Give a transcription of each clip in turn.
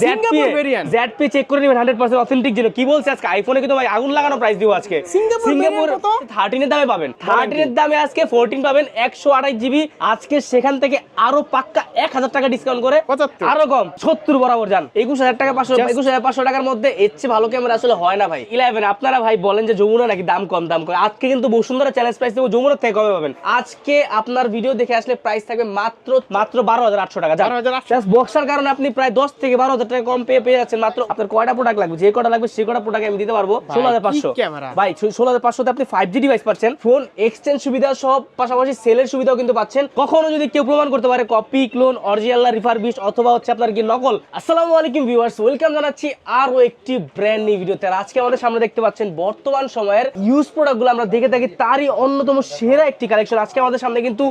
Singapore variant ZP check করে নেবেন 100% authentic জিনিস। কি বলছে আজকে? আইফোনে কিন্তু ভাই আগুন লাগানো প্রাইস দিব আজকে। সিঙ্গাপুর সিঙ্গাপুর variant কত? 13 এর দামে পাবেন। 13 এর দামে আজকে 14 পাবেন 128 জিবি আজকে সেখান থেকে আরও পাক্কা 1000 টাকা ডিসকাউন্ট করে আরও কম 70 বরাবর যান। 21000 টাকা 500 21500 টাকার মধ্যে এর ভালো ক্যামেরা আসলে হয় না ভাই। 11 আপনারা ভাই বলেন যে যমুনা নাকি দাম কম দাম কম। আজকে কিন্তু বসুন্ধরা চ্যালেঞ্জ প্রাইস দেবো যমুনার থেকে কমে পাবেন? আজকে আপনার ভিডিও দেখে আসলে প্রাইস থাকবে মাত্র মাত্র 12800 টাকা যান। 12,800 জাস্ট বক্সার কারণে আপনি প্রায় 10 থেকে 12000 টাকা কম পেয়ে পেয়ে যাচ্ছেন মাত্র আপনার কয়টা প্রোডাক্ট লাগবে? যে কয়টা লাগবে সেই কয়টা প্রোডাক্ট আমি দিতে পারব। 16500 কি camera? ভাই 16500 তে আপনি 5G ডিভাইস পাচ্ছেন। ফোন এক্সচেঞ্জ সুবিধা সব পাশাপাশি সেলের সুবিধাও কিন্তু পাচ্ছেন। কখনো যদি কেউ প্রমাণ করতে পারে কপি ক্লোন অরিজিনাল রিফারবিশ অথবা হচ্ছে আপনার কি নকল। আসসালামু আলাইকুম ভিউয়ার্স ওয়েলকাম জানাচ্ছি আরও একটি ব্র্যান্ড নিউ ভিডিওতে আজকে আমাদের সামনে দেখতে পাচ্ছেন বর্তমান সময়ের ইউজ প্রোডাক্টগুলো আমরা দেখে থাকি তারই অন্যতম সেরা একটি কালেকশন আজকে আমাদের সামনে কিন্তু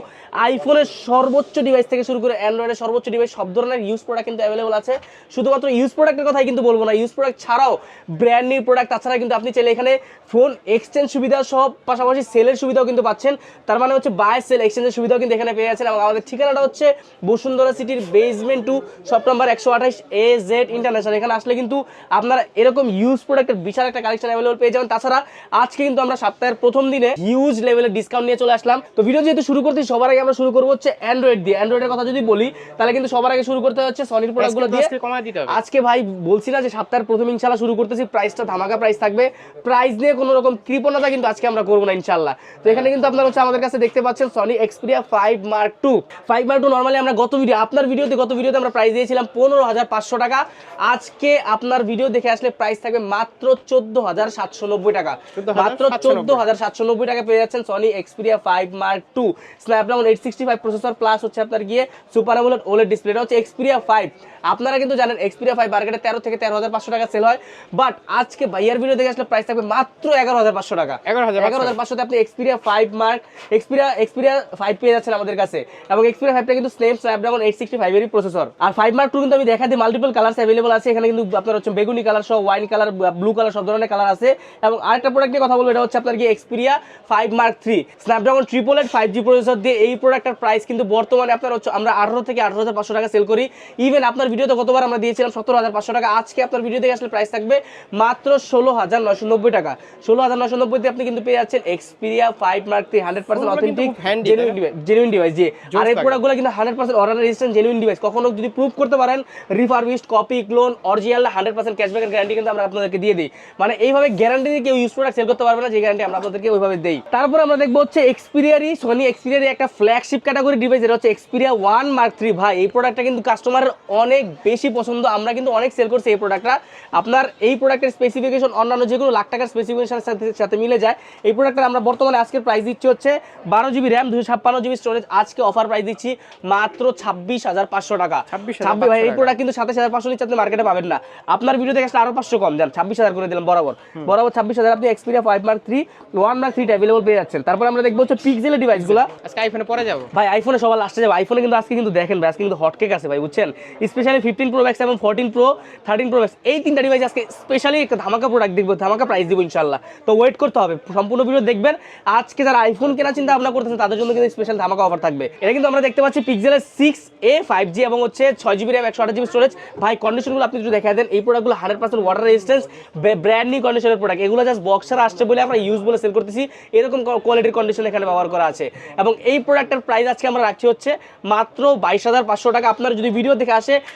আইফোনের সর্বোচ্চ ডিভাইস থেকে শুরু করে অ্যান্ড্রয়েডের সর্বোচ্চ ডিভাইস সব ধরনের ইউজ প্রোডাক্ট কিন্তু অ্যাভেলেবল আছে। শুধুমাত্র ইউজ প্রোডাক্টের কথাই কিন্তু বলব না। ইউজ প্রোডাক্ট ছাড়াও ব্র্যান্ড নিউ প্রোডাক্ট তাছাড়া কিন্তু আপনি চাইলে এখানে ফোন এক্সচেঞ্জ সুবিধা সব পাশাপাশি সেলের সুবিধাও কিন্তু পাচ্ছেন। তার মানে হচ্ছে বাই সেল এক্সচেঞ্জের সুবিধাও কিন্তু এখানে পেয়ে যাচ্ছেন এবং আমাদের ঠিকানাটা হচ্ছে বসুন্ধরা সিটির বেসমেন্ট টু শপ নাম্বার একশো আঠাশ এ জেড ইন্টারন্যাশনাল এখানে আসলে কিন্তু আপনারা এরকম ইউজ প্রোডাক্টের বিশাল একটা কালেকশন অ্যাভেলেবল পেয়ে যাবেন। তাছাড়া আজকে কিন্তু আমরা সপ্তাহের প্রথম দিনে হিউজ লেভেলের ডিসকাউন্ট নিয়ে চলে আসলাম। তো ভিডিও যেহেতু শুরু করতে সবার আগে আমরা শুরু করব হচ্ছে অ্যান্ড্রয়েড দিয়ে। অ্যান্ড্রয়েডের কথা যদি বলি তাহলে কিন্তু সবার আগে শুরু করতে হচ্ছে সনির প্রোডাক্টগুলো দিয়ে। দিতে হবে। আজকে ভাই বলছি না যে সপ্তাহের প্রথম ইনশাল্লাহ শুরু করতেছি প্রাইসটা ধামাকা প্রাইস থাকবে। প্রাইস নিয়ে কোনো রকম কৃপণতা কিন্তু আজকে আমরা করব না ইনশাল্লাহ। তো এখানে কিন্তু আপনারা হচ্ছে আমাদের কাছে দেখতে পাচ্ছেন Sony Xperia five mark two five mark two normally আমরা গত ভিডিও আপনার ভিডিওতে গত ভিডিওতে আমরা প্রাইস দিয়েছিলাম পনেরো হাজার পাঁচশো টাকা। আজকে আপনার ভিডিও দেখে আসলে প্রাইস থাকবে মাত্র চোদ্দ হাজার সাতশো নব্বই টাকা। 14,790 মাত্র চোদ্দ হাজার সাতশো নব্বই টাকা পেয়ে যাচ্ছেন Sony Xperia five mark two Snapdragon eight sixty five processor plus হচ্ছে আপনার গিয়ে সুপার ওলেড ডিসপ্লেটা হচ্ছে এক্সপিরিয়া ফাইভ আপনারা কিন্তু জানেন এক্সপিরিয়া ফাইভ মার্কেটে তেরো থেকে তেরো হাজার পাঁচশো টাকা সেল হয়। বাট আজকে বাইয়ার ভিডিও দেখে আসলে প্রাইস থাকবে মাত্র এগারো হাজার পাঁচশো টাকা। 11,500 এগারো হাজার পাঁচশোতে আপনি Xperia five mark Xperia Xperia five পেয়ে যাচ্ছেন আমাদের কাছে। এবং এক্সপিরিয়া ফাইভটা কিন্তু স্নেপ স্ন্যাপড্রাগন এইট সিক্সটি ফাইভেরই প্রসেসর আর ফাইভ মার্ক টু কিন্তু আমি দেখা দিই মাল্টিপল কালার অ্যাভেলেবল আছে। এখানে কিন্তু আপনার হচ্ছে বেগুনি কালার সহ ওয়াইন কালার ব্লু কালার সব ধরনের কালার আছে। এবং আরেকটা প্রোডাক্ট নিয়ে কথা বলব এটা হচ্ছে আপনার কি Xperia five mark three Snapdragon triple eight five G processor দিয়ে এই প্রোডাক্টের প্রাইস কিন্তু বর্তমানে আপনার হচ্ছে আমরা আঠারো থেকে আঠারো হাজার পাঁচশো টাকা সেল করি। ইভেন আপনার ভিডিওতে গতবার আমরা দিয়েছিলাম সতেরো হাজার পাঁচশো টাকা। আজকে আপনার ভিডিও দেখে আসলে প্রাইস থাকবে মাত্র ষোলো হাজার নয়শো নব্বই টাকা। ষোলো হাজার নয়শো নব্বইতে আপনি কিন্তু পেয়ে যাচ্ছেন Xperia five mark three hundred percent authentic genuine device জি। আর এই প্রোডাক্টগুলো কিন্তু hundred percent order resistant genuine device কখনো যদি প্রুভ করতে পারেন refurbished copy clone original hundred percent ক্যাশব্যাকের guarantee কিন্তু আমরা আপনাদেরকে দিয়ে দিই। মানে এইভাবে গ্যারান্টি দিয়ে কেউ ইউজ প্রোডাক্ট সেল করতে পারবে না যে গ্যারান্টি আমরা আপনাদেরকে ওইভাবে দেই। তারপর আমরা দেখব হচ্ছে এক্সপিরিয়ারি সোনি এক্সপিরিয়ারি একটা ফ্ল্যাগশিপ ক্যাটাগরি ডিভাইস এটা হচ্ছে এক্সপিরিয়া ওয়ান মার্ক থ্রি ভাই এই প্রোডাক্টটা কিন্তু কাস্টমারের অনেক বেশি পছন্দ আমরা কিন্তু অনেক সেল করছি এই প্রোডাক্টটা আপনার এই প্রোডাক্টের স্পেসিফিকেশন অন্যান্য যেগুলো লাখ টাকার স্পেসিফিকেশনের সাথে সাথে মিলে যায়। এই প্রোডাক্টটা আমরা বর্তমানে আজকের প্রাইস দিচ্ছি হচ্ছে বারো জিবি র্যাম দুশো ছাপ্পান্ন জিবি স্টোরেজ আজকে অফার প্রাইস দিচ্ছি মাত্র ছাব্বিশ হাজার পাঁচশো টাকা। ছাব্বিশ ভাই এই প্রোডাক্ট কিন্তু সাতাশ হাজার পাঁচশো নিচে আপনি মার্কেটে পাবেন না। আপনার ভিডিও দেখে আসলে আরও পাঁচশো কম যান ছাব্বিশ হাজার করে দিলাম বরাবর। বরাবর ছাব্বিশ হাজার আপনি Xperia five mark three one mark থ্রিটা অ্যাভেলেবল পেয়ে যাচ্ছেন। তারপর আমরা দেখব হচ্ছে পিক্সেলের ডিভাইসগুলো আজকে আইফোনে পরে যাব। ভাই আইফোনে সবার লাস্টে যাবে। আইফোনে কিন্তু আজকে কিন্তু দেখেন ভাই আজকে কিন্তু হটকেক আছে ভাই বুঝছেন? স্পেশালি ফিফটিন প্রো ম্যাক্স এবং fourteen pro thirteen pro max এই তিনটা ডিভাইস আজকে স্পেশালি একটা ধামাকা প্রোডাক্ট দেখব, ধামাকা প্রাইস দিব ইনশাল্লাহ তো ওয়েট করতে হবে, সম্পূর্ণ ভিডিও দেখবেন। আজকে যারা আইফোন কেনার চিন্তা ভাবনা করতেছেন, তাদের জন্য কিন্তু স্পেশাল ধামাকা অফার থাকবে। এটা কিন্তু আমরা দেখতে পাচ্ছি পিক্সেলের সিক্স এ ফাইভ জি এবং হচ্ছে ছয় জিবি র্যাম একশো আট জিবি স্টোরেজ ভাই কন্ডিশনগুলো আপনি যদি দেখা দেন, এই প্রোডাক্টগুলো hundred percent water resistance brand new কন্ডিশনের প্রোডাক্ট এগুলো জাস্ট বক্সার আসছে বলে আমরা ইউজ বলে সেল করতেছি। এরকম কোয়ালিটির কন্ডিশন এখানে ব্যবহার করা আছে। এবং এই প্রোডাক্টের প্রাইস আজকে আমরা রাখছি হচ্ছে মাত্র বাইশ হাজার পাঁচশো টাকা। আপনার যদি ভিডিও দেখে আসে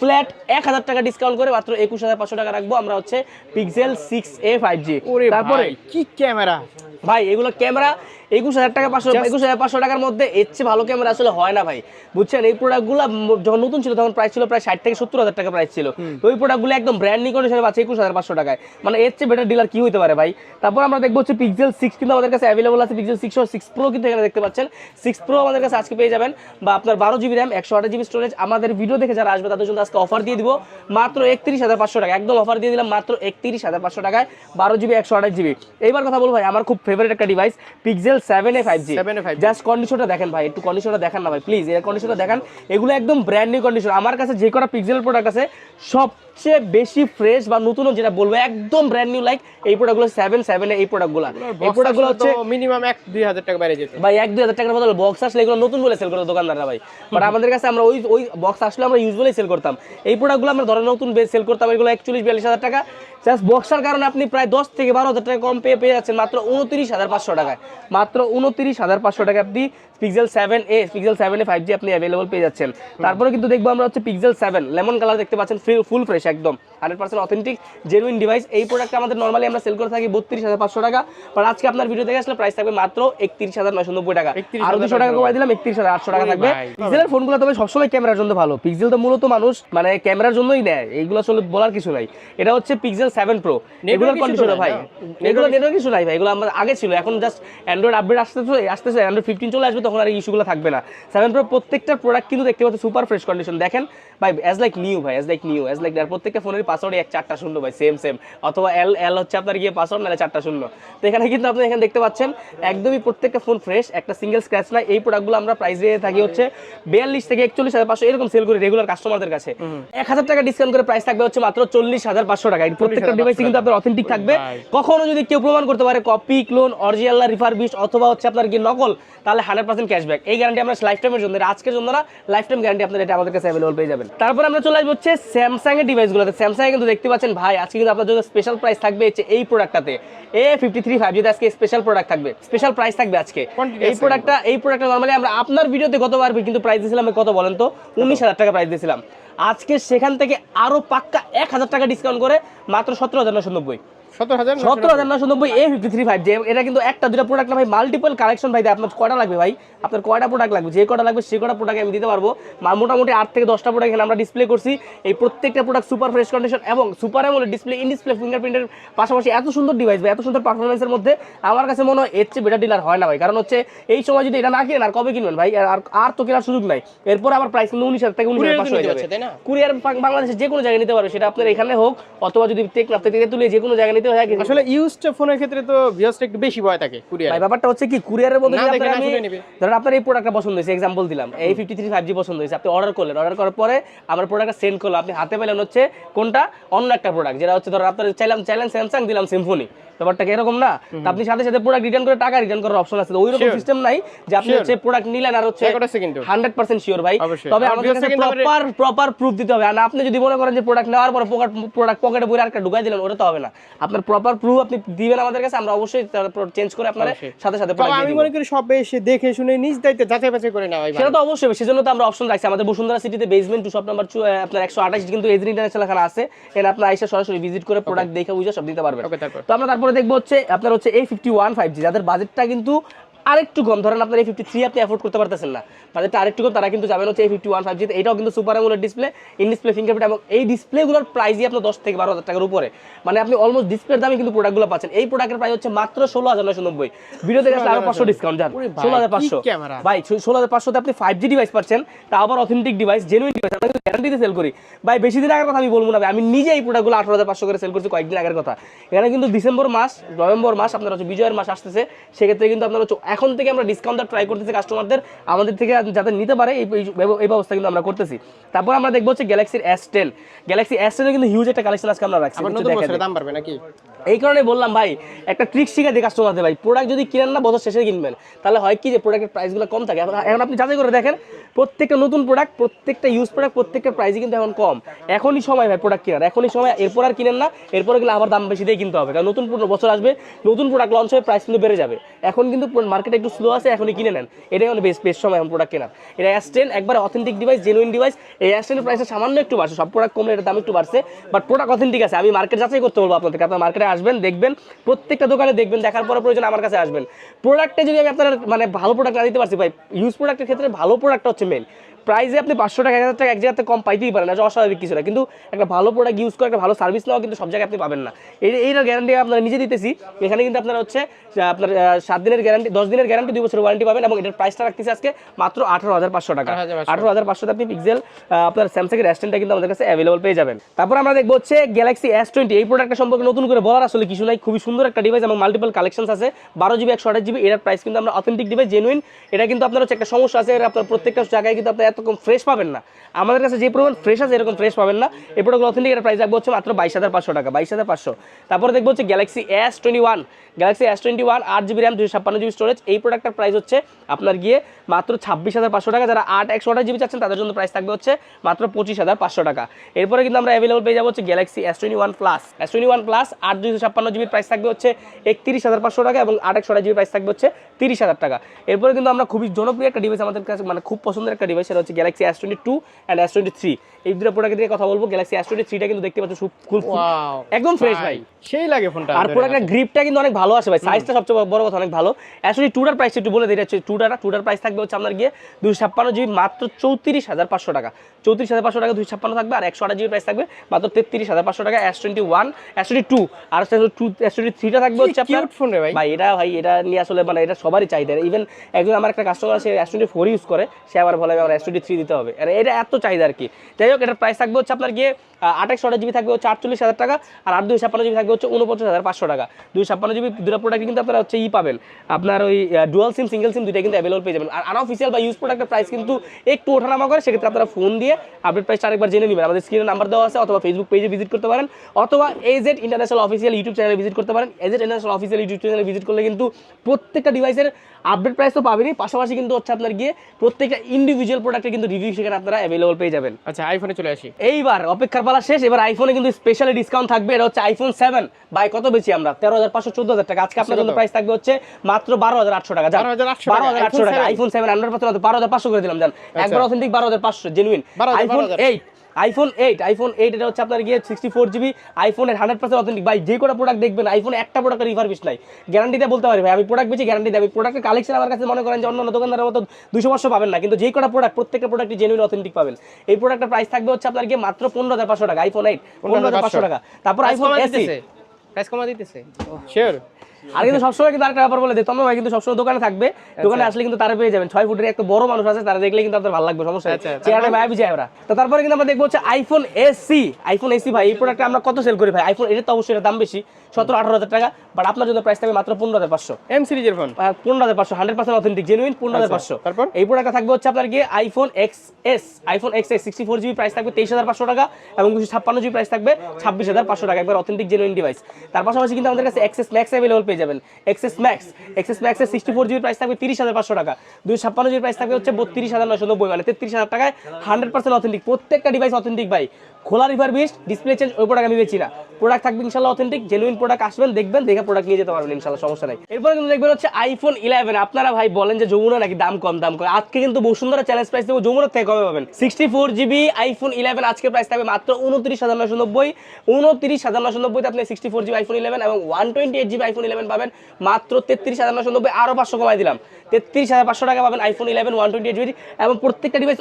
ফ্ল্যাট এক হাজার টাকা ডিসকাউন্ট করে মাত্র একুশ হাজার পাঁচশো টাকা রাখব। আমরা হচ্ছে Pixel six A five G তারপরে কি ক্যামেরা? ভাই এগুলো ক্যামেরা একুশ হাজার টাকা পাঁচশো একুশ হাজার পাঁচশো টাকার মধ্যে এর চেয়ে ভালো ক্যামেরা আসলে হয় না ভাই। বুঝছেন? এই প্রোডাক্টগুলো যখন নতুন ছিল তখন প্রাইস ছিল প্রায় ষাট থেকে সত্তর হাজার টাকা প্রাইস ছিল। তো ওই প্রোডাক্টগুলো একদম ব্র্যান্ড নিউ কন্ডিশনে পাচ্ছে একুশ হাজার পাঁচশো টাকায়। মানে এর চেয়ে বেটার ডিলার কি হতে পারে ভাই? তারপর আমরা দেখব হচ্ছে পিক্সেল সিক্স কিন্তু আমাদের কাছে অ্যাভেলেবল আছে। পিক্সেল সিক্স সিক্স প্রো কিন্তু এখানে দেখতে পাচ্ছেন। সিক্স প্রো আমাদের কাছে আজকে পেয়ে যাবেন। বা আপনার বারো জিবি র্যাম একশো আট জিবি স্টোরেজ আমাদের ভিডিও দেখে যারা আসবে তাদের জন্য আজকে অফার দিয়ে দিব। মাত্র একত্রিশ হাজার পাঁচশো টাকা। একদম অফার দিয়ে দিলাম মাত্র একত্রিশ হাজার পাঁচশো টাকায়। বারো জিবি একশো আঠাশ জিবি এইবার কথা বলব ভাই আমার খুব ফেভারিট একটা device Pixel seven A five G 7A 5G just কন্ডিশনটা দেখেন ভাই একটু কন্ডিশনটা দেখান না ভাই প্লিজ এর কন্ডিশনটা দেখান। এগুলো একদম ব্র্যান্ড নিউ কন্ডিশন আমার কাছে যে কটা পিক্সেলের প্রোডাক্ট আছে সবচেয়ে বেশি ফ্রেশ বা নতুন যেটা বলব একদম ব্র্যান্ড নিউ লাইক এই প্রোডাক্টগুলো সেভেন সেভেন এই প্রোডাক্টগুলো এই প্রোডাক্টগুলো হচ্ছে মিনিমাম এক দুই হাজার টাকা বাইরে যেত। ভাই এক দুই হাজার টাকার বদলে বক্স আসলে এগুলো নতুন বলে সেল করে দোকানদাররা ভাই। বাট আমাদের কাছে আমরা ওই ওই বক্স আসলে আমরা ইউজ বলেই সেল করতাম। করতাম। এই প্রোডাক্টগুলো আমরা ধরেন নতুন বেস সেল করতাম এগুলো একচল্লিশ বিয়াল্লিশ হাজার টাকা। জাস্ট বক্সার কারণে আপনি প্রায় দশ থেকে বারো হাজার টাকা কম পেয়ে পেয়ে যাচ্ছেন মাত্র উনত্রিশ হাজার পাঁচশো টাকায়। মাত্র উনত্রিশ হাজার পাঁচশো টাকা আপনি Pixel seven A Pixel seven A five G আপনি অ্যাভেলেবল পেয়ে যাচ্ছেন। তারপরে কিন্তু দেখব আমরা হচ্ছে পিক্সেল সেভেন লেমন কালার দেখতে পাচ্ছেন ফুল ফ্রেশ একদম hundred percent authentic genuine device এই প্রোডাক্ট আমাদের নর্মালি আমরা সেল করে থাকি বত্রিশ হাজার পাঁচশো টাকা। বাট আজকে আপনার ভিডিও দেখে আসলে প্রাইস থাকবে মাত্র একত্রিশ হাজার নয়শো নব্বই টাকা। 31,990 আরও দুশো টাকা কমাই দিলাম একত্রিশ হাজার আটশো টাকা থাকবে। পিক্সেলের ফোনগুলো তবে সবসময় ক্যামেরার জন্য ভালো। পিক্সেল তো মূলত মানুষ মানে ক্যামেরার জন্যই নেয় এইগুলো আসলে বলার কিছু নাই। এটা হচ্ছে পিক্সেল সেভেন প্রো এগুলোর কন্ডিশন ভাই। এগুলো নেটওয়ার্ক ইস্যু নাই ভাই এগুলো আমাদের আগে ছিল। এখন জাস্ট অ্যান্ড্রয়েড আপডেট আসতেছে আসতেছে অ্যান্ড্রয়েড ফিফটিন চলে আসবে তখন আর এই ইস্যুগুলো থাকবে না। সেভেন প্রো প্রত্যেকটা প্রোডাক্ট কিন্তু দেখতে পাচ্ছেন সুপার ফ্রেশ কন্ডিশন দেখেন ভাই অ্যাজ লাইক নিউ ভাই as like new as like আর প্রত্যেকটা ফোনের পাসওয়ার্ড এক চারটা শূন্য ভাই সেম সেম অথবা এল এল হচ্ছে আপনার গিয়ে পাসওয়ার্ড নাহলে চারটা শূন্য। তো এখানে কিন্তু আপনি এখানে দেখতে পাচ্ছেন একদমই প্রত্যেকটা ফোন ফ্রেশ একটা সিঙ্গেল স্ক্র্যাচ নাই। এই প্রোডাক্টগুলো আমরা প্রাইস দিয়ে থাকি হচ্ছে বিয়াল্লিশ থেকে একচল্লিশ হাজার পাঁচশো এরকম সেল করি রেগুলার কাস্টমারদের কাছে। এক হাজার টাকা ডিসকাউন্ট করে প্রাইস থাকবে হচ্ছে মাত্র চল্লিশ হাজার পাঁচশো টাকা। এই প্রত্যেকটা ডিভাইস কিন্তু আপনার অথেন্টিক থাকবে। কখনো যদি কেউ প্রমাণ করতে পারে কপি ক্লোন অরিজিনাল রিফারবিশ অথবা হচ্ছে আপনার কি নকল তাহলে হান্ড্রেড পার্সেন্ট ক্যাশব্যাক এই গ্যারান্টি আমরা লাইফ টাইমের জন্য আজকের জন্য না লাইফ টাইম গ্যারান্টি আপনার এটা আমাদের কাছে অ্যাভেলেবল পেয়ে যাবেন। তারপর আমরা চলে আসব হচ্ছে স্যামসাং এর ডিভাইসগুলোতে স্যামসাং কিন্তু দেখতে পাচ্ছেন ভাই আজকে কিন্তু আপনার জন্য স্পেশাল প্রাইস থাকবে হচ্ছে এই প্রোডাক্টটাতে এ ফিফটি থ্রি ফাইভ আজকে স্পেশাল প্রোডাক্ট থাকবে। স্পেশাল প্রাইস থাকবে আজকে। এই আছে। প্রোডাক্টটা এই প্রোডাক্টটা নর্মালি আমরা আপনার ভিডিওতে কতবার কিন্তু প্রাইস দিয়েছিলাম কত বলেন তো? উনিশ হাজার টাকা প্রাইস দিয়েছিলাম। আজকে সেখান থেকে আরও পাক্কা এক হাজার টাকা ডিসকাউন্ট করে মাত্র সতেরো হাজার নশো নব্বই। সতেরো হাজার নশো নব্বই। এ ফিফটি থ্রি ফাইভ যে এটা কিন্তু একটা দুটা প্রোডাক্ট না ভাই মাল্টিপল কালেকশন ভাই আপনার কয়টা লাগবে ভাই? আপনার কয়টা প্রোডাক্ট লাগবে? যে কয়টা লাগবে সে কয়টা প্রোডাক্ট আমি দিতে পারব। মোটামুটি আট থেকে দশটা প্রোডাক্ট এখানে আমরা ডিসপ্লে করছি। এই প্রত্যেকটা প্রোডাক্ট সুপার ফ্রেশ কন্ডিশন এবং সুপার এমন ডিসপ্লে ইন ডিসপ্লে ফিঙ্গারপ্রিন্টের পাশাপাশি এত সুন্দর ডিভাইস ভাই এত সুন্দর পারফরমেন্সের মধ্যে আমার কাছে মনে হয় এর চেয়ে বেটার ডিলার হয় না ভাই। কারণ হচ্ছে এই সময় যদি এটা না কিনেন আর কবে কিনবেন ভাই? আর আর তো কেনার সুযোগ নাই। এরপর আবার প্রাইস কিন্তু উনিশ হাজার থেকে উনিশ হাজার পাঁচশো হয়ে যাবে? কুরিয়ার বাংলাদেশে যে কোনো জায়গায় নিতে পারবে। সেটা আপনার এখানে হোক অথবা যদি টেকনাফ থেকে তুলে যে কোনো জায়গায় নিতে হয় আসলে ইউজড ফোনের ক্ষেত্রে তো ভিউসটা একটু বেশি ভয় থাকে কুরিয়ার ভাই ব্যাপারটা হচ্ছে কি কুরিয়ারের মধ্যে না যদি দেখে আপনার না আমি ধরেন আপনার এই প্রোডাক্টটা পছন্দ হয়েছে এক্সাম্পল দিলাম। এই ফিফটি থ্রি ফাইভ জি পছন্দ হয়েছে আপনি অর্ডার করলেন। অর্ডার করার পরে আমার প্রোডাক্টটা সেন্ড করল আপনি হাতে পেলেন হচ্ছে কোনটা? অন্য একটা প্রোডাক্ট যেটা হচ্ছে ধরেন আপনার চাইলাম চাইলেন স্যামসাং দিলাম সিম্ফনি ব্যাপারটা কি এরকম না? আপনি সাথে সাথে প্রোডাক্ট রিটার্ন করে টাকা রিটার্ন করার অপশন আছে। ওই রকম সিস্টেম নাই যে আপনি হচ্ছে প্রোডাক্ট নিলেন আর হচ্ছে শিওর ভাই। তবে আমাদের কাছে প্রপার প্রপার প্রুফ দিতে হবে। আর আপনি যদি মনে করেন যে প্রোডাক্ট নেওয়ার পর প্রোডাক্ট পকেটে বই আর একটা ঢুকাই দিলেন ওটা তো হবে না। আপনার প্রপার প্রুফ আপনি দিবেন আমাদের কাছে আমরা অবশ্যই চেঞ্জ করে আপনার সাথে সাথে আমি মনে করি সব এসে দেখে শুনে নিজ দায়িত্বে যাচাই বাছাই করে নেওয়া সেটা তো অবশ্যই সেজন্য তো আমরা অপশন রাখছি। আমাদের বসুন্ধরা সিটিতে বেসমেন্ট টু শপ নাম্বার আপনার একশো আঠাশ কিন্তু এজরি ইন্টারন্যাশনাল এখানে আছে। এখানে আপনার আইসা সরাসরি ভিজিট করে প্রোডাক্ট দেখে বুঝে সব দিতে পারবেন। তো আমরা তারপরে দেখব হচ্ছে আপনার হচ্ছে এই ফিফটি ওয়ান ফাইভ জি যাদের বাজেটটা কিন্তু আরেকটু কম ধরেন আপনার এই ফিফটি থ্রি আপনি অ্যাফোর্ড করতে পারতেছেন না। বাজেটটা আরেকটু কম তারা কিন্তু যাবেন হচ্ছে এই ফিফটি ওয়ান ফাইভ জিতে এটাও কিন্তু super AMOLED display in display fingerprint এবং এই ডিসপ্লেগুলোর প্রাইসই আপনার দশ থেকে বারো হাজার টাকার উপরে। মানে আপনি অলমোস্ট ডিসপ্লের দামে কিন্তু প্রোডাক্টগুলো পাচ্ছেন। এই প্রোডাক্টের প্রাইস হচ্ছে মাত্র ষোলো হাজার নয়শো নব্বই। ভিডিওতে গেলে আরও পাঁচশো ডিসকাউন্ট যান ষোলো হাজার পাঁচশো? ভাই ষোলো হাজার পাঁচশোতে আপনি ফাইভ জি ডিভাইস পাচ্ছেন। তা আবার অথেন্টিক ডিভাইস জেনুইন ডিভাইস আমরা কিন্তু গ্যারান্টিতে সেল করি। ভাই বেশি দিন আগের কথা আমি বলব না ভাই। আমি নিজে এই প্রোডাক্টগুলো আঠারো হাজার পাঁচশো করে সেল করছি কয়েকদিন আগের কথা। এখানে কিন্তু ডিসেম্বর মাস নভেম্বর মাস আপনার হচ্ছে বিজয়ের মাস আসতেছে। সেক্ষেত্রে কিন্তু আপনার হচ্ছে এখন থেকে আমরা ডিসকাউন্টটা ট্রাই করতেছি কাস্টমারদের আমাদের থেকে যাতে নিতে পারে এই ব্যবস্থা কিন্তু আমরা করতেছি। তারপর আমরা দেখব হচ্ছে গ্যালাক্সির এস টেন গ্যালাক্সি এস টেনের কিন্তু হিউজ একটা কালেকশন আজকে আমরা রাখছি। দাম বাড়বে নাকি? এই কারণে বললাম ভাই একটা ট্রিক শিখে দিই কাস্টমারদের ভাই। প্রোডাক্ট যদি কিনেন না বছর শেষে কিনবেন। তাহলে হয় কি যে প্রোডাক্টের প্রাইসগুলো কম থাকে। এখন আপনি যাচাই করে দেখেন প্রত্যেকটা নতুন প্রোডাক্ট প্রত্যেকটা ইউজ প্রোডাক্ট প্রত্যেকটা প্রাইসই কিন্তু এখন কম। এখনই সময় ভাই প্রোডাক্ট কেনার। এখনই সময় এরপর আর কিনেন না এরপরে গেলে আবার দাম বেশি দিয়ে কিনতে হবে। কারণ নতুন বছর আসবে নতুন প্রোডাক্ট লঞ্চ হয়ে প্রাইস কিন্তু বেড়ে যাবে। এখন কিন্তু মার্কেট একটু স্লো আছে, এখনই কিনে নেন। এটাই মানে বেস্ট বেস্ট সময় এখন প্রোডাক্ট কেনার। এটা টেন একবার অথেন্টিক ডিভাইস জেনুইন ডিভাইস এই এস টেনের প্রাইসটা সামান্য একটু বাড়ছে, সব প্রোডাক্ট কমলে এটার দাম একটু বাড়ছে বাট প্রোডাক্ট অথেন্টিক আছে। আমি মার্কেট যাচাই করতে বলব আপনাদেরকে। আপনার মার্কেটে আসবেন, দেখবেন, প্রত্যেকটা দোকানে দেখবেন, দেখার পরে প্রয়োজন আমার কাছে আসবেন। প্রোডাক্টে যদি আমি আপনার মানে ভালো প্রোডাক্ট না দিতে পারছি, ভাই ইউজ প্রোডাক্টের ক্ষেত্রে ভালো প্রোডাক্টটা হচ্ছে মেন প্রাইসে আপনি পাঁচশো টাকা এক হাজার টাকা এক জায়গাতে কম পাইতেই পারেন না এটা অস্বাভাবিক কিছু না। কিন্তু একটা ভালো প্রোডাক্ট ইউজ করে একটা ভালো সার্ভিস নেওয়া কিন্তু সব জায়গায় আপনি পাবেন না। এই এইটার গ্যারান্টি আপনারা নিজে দিতেছি এখানে কিন্তু আপনার হচ্ছে আপনার সাত দিনের গ্যারান্টি দশ দিনের গ্যারান্টি দুই বছরের ওয়ারেন্টি পাবেন এবং এটার প্রাইসটা রাখতেছি আজকে মাত্র আঠারো হাজার পাঁচশো টাকা। আঠারো হাজার পাঁচশোতে আপনি পিক্সেল আপনার স্যামসাংয়ের এসটেনটা কিন্তু আমাদের কাছে অ্যাভেলেবল পেয়ে যাবেন। তারপর আমরা দেখব হচ্ছে গ্যালাক্সি এস টোয়েন্টি এই প্রোডাক্টটা সম্পর্কে নতুন করে বলার আসলে কিছু নাই। খুবই সুন্দর একটা ডিভাইস এবং মাল্টিপল কালেকশন আছে। বারো জিবি একশো আঠাশ জিবি এটার প্রাইস কিন্তু আমরা অথেন্টিক ডিভাইস জেনুইন এটা কিন্তু আপনার হচ্ছে একটা সমস্যা আছে এর আপনার প্রত্যেকটা জায়গায় কিন্তু আপনার এত এতকম ফ্রেশ পাবেন না। আমাদের কাছে যে পরিমাণ ফ্রেশ আছে, এরকম ফ্রেশ পাবেন না। এই প্রোডাক্ট অথেন্টিক এর প্রাইস রাখব হচ্ছে মাত্র বাইশ হাজার পাঁচশো টাকা, বাইশ হাজার পাঁচশো। তারপরে দেখব হচ্ছে Galaxy S twenty one Galaxy S twenty one আট জিবি র্যাম দুশো ছাপ্পান্ন জিবি স্টোরেজ এই প্রোডাক্টের প্রাইস হচ্ছে আপনার গিয়ে মাত্র ছাব্বিশ হাজার পাঁচশো টাকা। যারা আট, একশো আঠাশ জিবি চাচ্ছেন, তাদের জন্য প্রাইস থাকবে হচ্ছে মাত্র পঁচিশ হাজার পাঁচশো টাকা। এরপরে কিন্তু আমরা অ্যাভেলেবল পেয়ে যাব হচ্ছে Galaxy S twenty one plus S twenty one plus আট দুশো ছাপ্পান্ন জিবির প্রাইস থাকবে হচ্ছে একত্রিশ হাজার পাঁচশো টাকা এবং আট, একশো আঠাশ জিবি প্রাইস থাকবে হচ্ছে তিরিশ হাজার টাকা। এরপরে কিন্তু আমরা খুবই জনপ্রিয় একটা ডিভাইস আমাদের কাছে মানে খুব পছন্দের একটা ডিভাইস হচ্ছে Galaxy S twenty two and S twenty three এই দুটো প্রোডাক্ট দিয়ে কথা বলব গ্যালাক্সি এস টোয়েন্টি থ্রিটা কিন্তু দেখতে পাচ্ছ খুব একদম ফ্রেশ ভাই। সেই লাগে ফোনটা আর প্রোডাক্টের গ্রিপটা কিন্তু অনেক ভালো আছে ভাই। সাইজটা সবচেয়ে বড় কথা অনেক ভালো। অ্যাকচুয়ালি টুটার প্রাইস একটু বলে দিই হচ্ছে টুটার টুটার প্রাইস থাকবে হচ্ছে আপনার গিয়ে দুশো ছাপ্পান্ন জিবি মাত্র চৌত্রিশ হাজার পাঁচশো টাকা। চৌত্রিশ হাজার পাঁচশো টাকা দুশো ছাপ্পান্ন থাকবে আর একশো আট জিবি প্রাইস থাকবে মাত্র তেত্রিশ হাজার পাঁচশো টাকা S twenty one S twenty two আর টু এস টোয়েন্টি থ্রিটা থাকবে হচ্ছে আপনার ফোন রে ভাই। ভাই এটা ভাই এটা নিয়ে আসলে মানে এটা সবারই চাহিদা। ইভেন একজন আমার একটা কাস্টমার আছে এস টোয়েন্টি ফোর ইউজ করে সে আবার বলে আমার এস টোয়েন্টি থ্রি দিতে হবে। আর এটা এত চাহিদা আর কি। যাই হোক এটার প্রাইস থাকবে হচ্ছে আপনার গিয়ে আঠাশ আঠাশ জিবি থাকবে হচ্ছে আটচল্লিশ হাজার টাকা, আর আট দুই ছাপ্পান্ন জিবি থাকবে হচ্ছে উনপঞ্চাশ হাজার পাঁচশো টাকা। দুই ছাপ্পান্ন জিবি দুটো প্রোডাক্ট কিন্তু আপনারা হচ্ছে ই পাবেন। আপনার ওই ডুয়াল সিম সিঙ্গেল সিম দুইটা কিন্তু অ্যাভেলেবল পেয়ে যাবেন। আর আনঅফিসিয়াল বা ইউজ প্রোডাক্টের প্রাইস কিন্তু একটু ওঠানামা করে, সেক্ষেত্রে আপনারা ফোন দিয়ে আপডেট প্রাইস আরেকবার জেনে নেবেন। আমাদের স্ক্রিনে নাম্বার দেওয়া আছে, অথবা ফেসবুক পেজে ভিজিট করতে পারেন, অথবা এজেড ইন্টারন্যাশনাল অফিসিয়াল ইউটিউব চ্যানেলে ভিজিট করতে পারেন। এজেড ইন্টারন্যাশনাল অফিসিয়াল ইউটিউব চ্যানেলে ভিজিট করলে কিন্তু প্রত্যেকটা ডিভাইসের আপডেট প্রাইস তো পাবেনই। পাশাপাশি কিন্তু হচ্ছে আপনার গিয়ে প্রত্যেকটা ইন্ডিভিজুয়াল প্রোডাক্টের কিন্তু রিভিউ সেখানে আপনারা অ্যাভেলেবল পেয়ে যাবেন। আচ্ছা আইফোনে চলে আসি। এইবার অপেক্ষার পালা শেষ এবার আইফোনে কিন্তু স্পেশালি ডিসকাউন্ট থাকবে। এটা হচ্ছে আইফোন সেভেন বাই কত বেশি আমরা? তেরো হাজার পাঁচশো চোদ্দ হাজার টাকা। আজকে আপনার জন্য প্রাইস থাকবে হচ্ছে মাত্র বারো হাজার আটশো টাকা। 12,800 বারো হাজার আটশো টাকা। আইফোন সেভেন আন্ডার পার্সেন্ট বারো হাজার পাঁচশো করে দিলাম জান একবার অথেন্টিক বারো হাজার পাঁচশো genuine iPhone 12,000 eight iPhone eight iPhone eight এটা হচ্ছে আপনার গিয়ে সিক্সটি ফোর জিবি আইফোনের হান্ড্রেড পার্সেন্ট অথেন্টিক ভাই যে কোনো প্রোডাক্ট দেখবেন আইফোন একটা প্রোডাক্টের রিফারবিশ নাই। গ্যারান্টিতে বলতে পারি ভাই আমি প্রোডাক্ট বেশি গ্যারান্টি দেয় প্রোডাক্টের কালেকশন আমার কাছে মনে করেন যে অন্য দোকানদারের মতো দুশো পাঁচশো পাবেন না। কিন্তু যে কোনো প্রোডাক্ট প্রত্যেকটা প্রোডাক্টই জেনুইন অথেন্টিক পাবেন। এই প্রোডাক্টের প্রাইস থাকবে হচ্ছে আপনার গিয়ে মাত্র পনেরো হাজার পাঁচশো টাকা আইফোন এইট পনেরো হাজার পাঁচশো টাকা। তারপর আইফোন এসি প্রাইস কমা দিতেছে। শিওর আর কিন্তু সবসময় কিন্তু আরেকটা ব্যাপার বলে দিই তন্ময় ভাই কিন্তু সবসময় দোকানে থাকবে। দোকানে আসলে কিন্তু তারা পেয়ে যাবেন। ছয় ফুটের একটা বড় মানুষ আছে তারা দেখলে কিন্তু আপনার ভালো লাগবে সমস্যা নেই। আচ্ছা, চেহারা ভাই যায় আমরা। তো তারপরে কিন্তু আমরা দেখব হচ্ছে আইফোন এসি আইফোন এসি ভাই এই প্রোডাক্টটা আমরা কত সেল করি ভাই? আইফোন এটা তো অবশ্যই দাম বেশি সতেরো আঠারো হাজার টাকা। বাট আপনার জন্য প্রাইস থাকবে মাত্র পনেরো হাজার পাঁচশো। এম সিরিজের ফোন পনেরো হাজার পাঁচশো হান্ড্রেড পার্সেন্ট অথেন্টিক জেনুইন পনেরো হাজার পাঁচশো। আচ্ছা, তারপর? এই প্রোডাক্টটা থাকবে হচ্ছে আপনার গিয়ে iPhone X S iPhone X S sixty four GB price থাকবে তেইশ হাজার পাঁচশো টাকা এবং দুশো ছাপ্পান্ন জিবি প্রাইস থাকবে ছাব্বিশ হাজার পাঁচশো টাকা একবার অথেন্টিক জেনুইন ডিভাইস তার পাশাপাশি কিন্তু আমাদের কাছে এক্সেস ম্যাক্স অ্যাভেলেবল পেয়ে যাবেন। X S max X S ম্যাক্সের সিক্সটি ফোর জিবির প্রাইস থাকবে তিরিশ হাজার পাঁচশো টাকা। দুই ছাপ্পান্ন জিবির প্রাইস থাকবে হচ্ছে বত্রিশ হাজার নশো নব্বই মানে তেত্রিশ হাজার টাকায় হান্ড্রেড পার্সেন্ট অথেন্টিক প্রত্যেকটা ডিভাইস অথেন্টিক ভাই। খোলা রিভার বিস্ট ডিসপ্লে চেঞ্জ ওই প্রোডাক্ট আমি বেচি না। প্রোডাক্ট থাকবে ইনশাল্লাহ অথেন্টিক জেনুইন প্রোডাক্ট আসবেন, দেখবেন, দেখে প্রোডাক্ট নিয়ে যেতে পারবেন ইনশাল্লাহ, সমস্যা নাই। এরপরে কিন্তু দেখবেন হচ্ছে আইফোন ইলেভেন আপনারা ভাই বলেন যে যমুনা নাকি দাম কম দাম কম। আজকে কিন্তু বসুন্ধরা চ্যালেঞ্জ প্রাইস দেবো যমুনার থেকে কমে পাবেন। Sixty four GB iPhone eleven আজকে প্রাইস থাকবে মাত্র উনত্রিশ হাজার নশো নব্বই। উনত্রিশ হাজার নশো নব্বইতে আপনি sixty four GB iPhone eleven এবং one twenty eight GB iPhone eleven পাবেন, মাত্র তেত্রিশ হাজার নশো নব্বই। আরও পাঁচশো কমাই দিলাম। তেত্রিশ হাজার পাঁচশো টাকা পাবেন iPhone eleven one twenty eight GB এবং প্রত্যেকটা device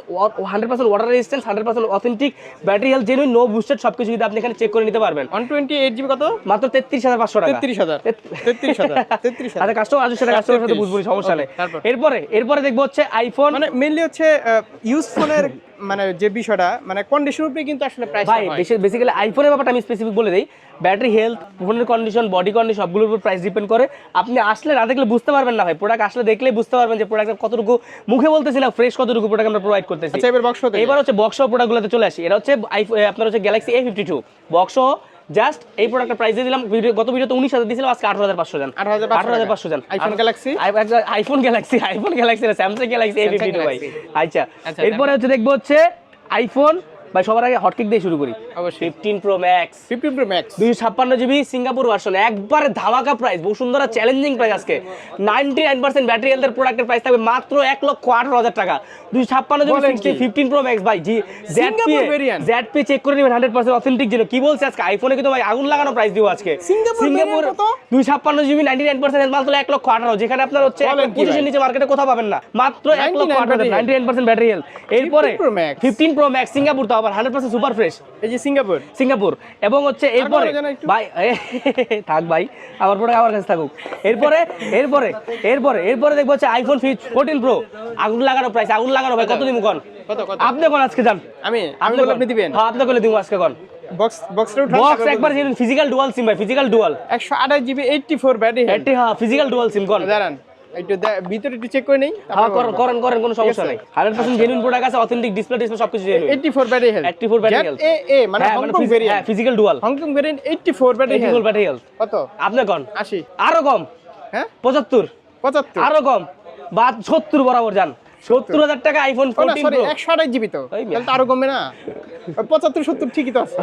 hundred percent water resistance hundred percent authentic battery health genuine no boosted সবকিছু কিন্তু আপনি এখানে চেক করে নিতে পারবেন। ওয়ান টোয়েন্টি এইট জিবি কত? মাত্র তেত্রিশ হাজার পাঁচশো টাকা। তেত্রিশ হাজার। তেত্রিশ হাজার। তেত্রিশ হাজার। আচ্ছা কাস্টমার আসলে সেটা কাস্টমারের সাথে বুঝব সমস্যা নেই? এরপরে এরপরে দেখব হচ্ছে আইফোন মানে মেইনলি হচ্ছে ইউজ ফোনের মানে যে বিষয়টা মানে কন্ডিশন উপরে কিন্তু আসলে প্রাইস ভাই বেসিক্যালি আইফোনের ব্যাপারটা আমি স্পেসিফিক বলে দিই। ব্যাটারি হেলথ ফোনের কন্ডিশন বডি কন্ডিশন সবগুলোর উপর প্রাইস ডিপেন্ড করে। আপনি আসলে না দেখলে বুঝতে পারবেন না ভাই। প্রোডাক্ট আসলে দেখলে বুঝতে পারবেন যে প্রোডাক্ট কতটুকু মুখে বলতেছি না ফ্রেশ কতটুকু প্রোডাক্ট আমরা প্রোভাইড করতেছি। আচ্ছা এবার বক্স এবার হচ্ছে বক্স প্রোডাক্টগুলোতে চলে আসি। এটা হচ্ছে আপনার হচ্ছে Galaxy A fifty two box just এই প্রোডাক্টের প্রাইস দিয়ে দিলাম। ভিডিও গত ভিডিওতে উনিশ হাজার দিয়েছিলাম আজকে আঠারো হাজার পাঁচশো জান। 18,500 আঠারো হাজার পাঁচশো জান। IPhone Galaxy iPhone Galaxy iPhone Galaxy Samsung Galaxy এই ভিডিও ভাই। আচ্ছা। আচ্ছা, এরপরে হচ্ছে দেখব হচ্ছে আইফোন ভাই সবার আগে হটকিক দিয়ে শুরু করি। Fifteen pro max fifteen pro max দুইশো ছাপ্পান্ন জিবি সিঙ্গাপুর ভার্সন একবারে ধামাকা প্রাইস বসুন্ধরা চ্যালেঞ্জিং প্রাইস আজকে। নাইনটি নাইন পার্সেন্ট ব্যাটারি হেলথের প্রোডাক্টের প্রাইস থাকবে মাত্র এক লক্ষ আঠারো হাজার টাকা। দুইশো ছাপ্পান্ন GB sixty fifteen pro max ভাই জি? জেড পি চেক করে নেবেন হান্ড্রেড পার্সেন্ট অথেন্টিক যেন কি বলছে আজকে? আইফোনে কিন্তু ভাই আগুন লাগানো প্রাইস দিব আজকে। সিঙ্গাপুর দুই ছাপ্পান্ন জিবি নাইনটি নাইন পার্সেন্ট মাত্র এক লক্ষ আঠারো। যেখানে আপনার হচ্ছে পজিশন নিচে মার্কেটে কোথাও পাবেন না। মাত্র এক লক্ষ আঠারো ninety nine percent battery health এরপরে 15 Pro Max। Fifteen pro max Singapore আবার হান্ড্রেড পার্সেন্ট সুপার ফ্রেশ এই যে সিঙ্গাপুর। সিঙ্গাপুর। এবং হচ্ছে এরপরে। ভাই থাক ভাই আমার প্রোডাক্ট আমার কাছে থাকুক। এরপরে এরপরে এরপরে এরপরে দেখব হচ্ছে আইফোন ফিফ ফোরটিন প্রো আগুন লাগানো প্রাইস আগুন লাগানো ভাই কত দিব কোন? আপনি কোন আজকে যান? আমি বলে আপনি দিবেন। হ্যাঁ আপনি বলে দিব আজকে কোন? বক্স বক্সটা উঠান বক্স একবার ফিজিক্যাল ডুয়াল সিম ভাই ফিজিক্যাল ডুয়াল একশো আঠাশ GB eighty four battery head হ্যাঁ ফিজিক্যাল ডুয়াল সিম কোন? দাঁড়ান। একটু ভিতরে একটু চেক করে নেই হ্যাঁ করেন করেন করেন কোনো সমস্যা? নেই। হান্ড্রেড পার্সেন্ট জেনুইন প্রোডাক্ট আছে অথেন্টিক ডিসপ্লে ডিসপ্লে সবকিছু genuine 84 battery health 84 battery health এ এ মানে Hong Kong variant physical dual Hong Kong variant 84 battery health battery health কত? আপনি কোন? 80 আরও কম। হ্যাঁ? পঁচাত্তর। 75 আরও কম। বা সত্তর বরাবর যান। সত্তর হাজার টাকা আইফোন ও না ফোরটিন সরি 128 জিবি তো। তাহলে তো আরও কমবে না? 75 70 ঠিকই তো আছে।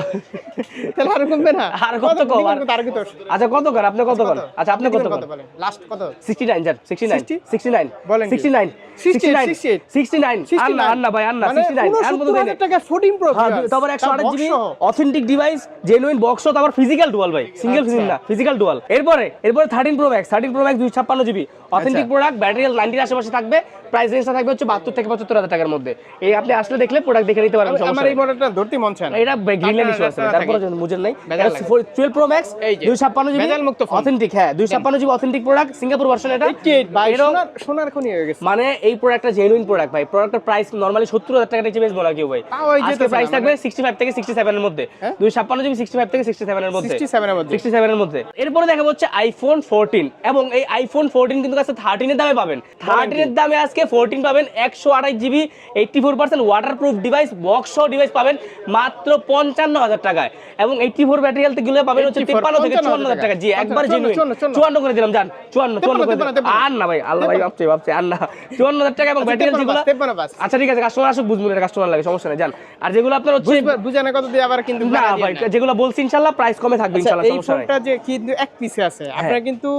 তাহলে আরও কমবে না? আর কত কম? আর-? কি আচ্ছা কত কর? আপনি কত কর? আচ্ছা আপনি কত কর? লাস্ট কত সিক্সটি নাইন যান সিক্সটি নাইন 60? সিক্সটি নাইন বলেন সিক্সটি নাইন 68, 68 সিক্সটি নাইন আন্না আন্না ভাই আন্না মানে সিক্সটি নাইন আর মতো দেয় 69000 টাকা 14 প্রো হ্যাঁ তারপর একশো আঠাশ GB authentic device genuine box তারপর ফিজিক্যাল ডুয়াল ভাই। সিঙ্গেল আচ্ছা। না ফিজিক্যাল ডুয়াল এরপরে এরপরে thirteen pro max thirteen pro max দুই ছাপ্পান্ন জিবি অথেন্টিক আচ্ছা। প্রোডাক্ট ব্যাটারি নাইনটির আশেপাশে থাকবে প্রাইস রেঞ্জটা থাকবে হচ্ছে বাহাত্তর থেকে পঁচাত্তর হাজার টাকার মধ্যে। এই আপনি আসলে দেখলে প্রোডাক্ট দেখে নিতে পারেন আমার এই ধরতে মন চায় এটা গ্রিন লাইন ইস্যু আছে তারপরে। মুজের নাই। Twelve pro max. দুই ছাপ্পান্ন জিবি মুক্ত অথেন্টিক হ্যাঁ দুই ছাপ্পান্ন GB authentic product Singapore version এটা। 88 সোনার খনি হয়ে গেছে। মানে এই প্রোডাক্টটা জেনুইন প্রোডাক্ট ভাই। প্রোডাক্টের প্রাইস নরমালি সত্তর হাজার টাকা নিচে বেচবো না কেউ ভাই। আজকে প্রাইস থাকবে সিক্সটি ফাইভ থেকে সিক্সটি সেভেনের মধ্যে। হ্যাঁ? দুই ছাপ্পান্ন জিবি সিক্সটি ফাইভ থেকে সিক্সটি সেভেনের মধ্যে। 67 এর মধ্যে। সিক্সটি সেভেনের মধ্যে। এরপরে দেখা হচ্ছে আইফোন ফোরটিন এবং এই আইফোন ফোরটিন কিন্তু কাছে থার্টিনের দামে পাবেন। থার্টিনের দামে আজকে ফোরটিন পাবেন একশো আঠাশ GB eighty four percent waterproof device box device পাবেন মাত্র পঞ্চান্ন হাজার টাকায়। এবং এইটটি ফোর ব্যাটারি হেলথগুলো পাবেন হচ্ছে তিপ্পান্ন থেকে চুয়ান্ন হাজার টাকা। জি একবার চুয়ান্ন, করে দিলাম জান। চুয়ান্ন চুয়ান্ন করে আর না ভাই আল্লাহ ভাই ভাবছে ভাবছে আর না। চুয়ান্ন হাজার টাকা এবং ব্যাটারি হেলথ আচ্ছা ঠিক আছে কাস্টমার আসুক বুঝব এটা কাস্টমার লাগে সমস্যা নেই জান। আর যেগুলো আপনার হচ্ছে বুঝানো কত দিয়ে আবার কিন্তু না ভাই যেগুলো বলছি ইনশাল্লাহ প্রাইস কমে থাকবে আচ্ছা, ইনশাল্লাহ এই ফোনটা যে কিন্তু এক পিসে আছে। আপনারা কিন্তু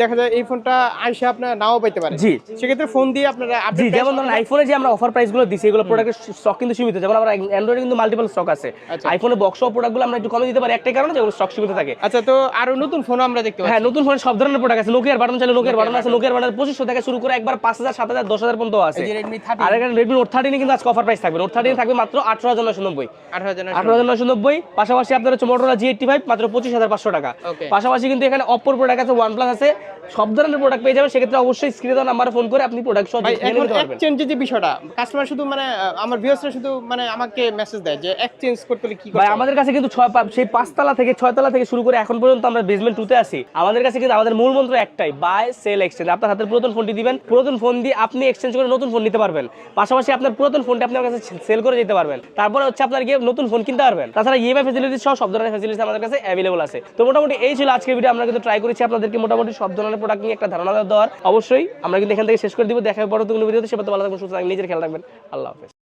দেখা যায় এই ফোনটা আইসা আপনার নাও পাইতে পারে জি। সেক্ষেত্রে ফোন দিয়ে আপনারা আপডেট যেমন ধরুন আইফোনে যে আমরা অফার প্রাইসগুলো দিছি এগুলো প্রোডাক্টের স্টক কিন্তু সীমিত। যেমন আমরা অ্যান্ড্রয়েডে কিন্তু মাল্টিপল স্টক আছে। আচ্ছা। আইফোনে বক্স প্রোডাক্টগুলো আমরা একটু কমে দিতে পারি একটাই কারণে যেগুলো স্টক সীমিত থাকে। আচ্ছা তো আরও নতুন ফোন আমরা দেখতে হ্যাঁ নতুন ফোনে সব ধরনের প্রোডাক্ট আছে। নোকিয়ার বাটন চাইলে নোকিয়ার বাটন আছে। নোকিয়ার বাটন পঁচিশশো থেকে শুরু করে একবার পাঁচ হাজার সাত হাজার দশ হাজার পর্যন্ত আছে। এই যে Redmi 30 আর এখানে রেডমি নোট থার্টিনে কিন্তু আজকে অফার প্রাইস থাকবে। নোট থার্টিনে থাকবে মাত্র আঠারো হাজার নশো নব্বই। আঠারো হাজার নশো নব্বই। পাশাপাশি আপনার হচ্ছে মোটরোলা জি এইটটি ফাইভ মাত্র পঁচিশ হাজার পাঁচশো টাকা। পাশাপাশি কিন্তু এখানে অপর প্রোডাক্ট আছে ওয়ান প্লাস আছে। সব ধরনের প্রোডাক্ট পেয়ে যাবেন সেক্ষেত্রে অবশ্যই স্ক্রিনে দেওয়া নাম্বারে ফোন করে আপনি প্রোডাক্ট সহ এখন যে বিষয়টা কাস্টমার শুধু মানে আমার ভিউয়ার্সরা শুধু মানে আমাকে মেসেজ দেয় যে এক্সচেঞ্জ করতে হলে কি করতে ভাই আমাদের কাছে কিন্তু ছয় সেই পাঁচতলা থেকে ছয়তলা থেকে শুরু করে এখন পর্যন্ত আমরা বেসমেন্ট টুতে আছি। আমাদের কাছে কিন্তু আমাদের মূল মন্ত্র একটাই বাই সেল এক্সচেঞ্জ আপনার হাতের পুরাতন ফোনটি দিবেন পুরাতন ফোন দিয়ে আপনি এক্সচেঞ্জ করে নতুন ফোন নিতে পারবেন। পাশাপাশি আপনার পুরাতন ফোনটি আপনার কাছে সেল করে যেতে পারবেন। তারপরে হচ্ছে আপনার গিয়ে নতুন ফোন কিনতে পারবেন। তাছাড়া ইএমআই ফেসিলিটি সহ সব ধরনের ফেসিলিটি আমাদের কাছে অ্যাভেলেবল আছে। তো মোটামুটি এই ছিল আজকের ভিডিও আমরা কিন্তু ট্রাই করেছি আপনাদেরকে মোটামুটি সব ধরনের প্রোডাক্ট নিয়ে একটা ধারণা দেওয়ার অবশ্যই আমরা কিন্তু এখান থেকে শেষ করে দিব। দেখা পরবর্তী কোনো ভিডিওতে। সে ভালো থাকবেন, সুস্থ থাকবেন, নিজের খেয়াল রাখবেন। আল্লাহ হাফেজ।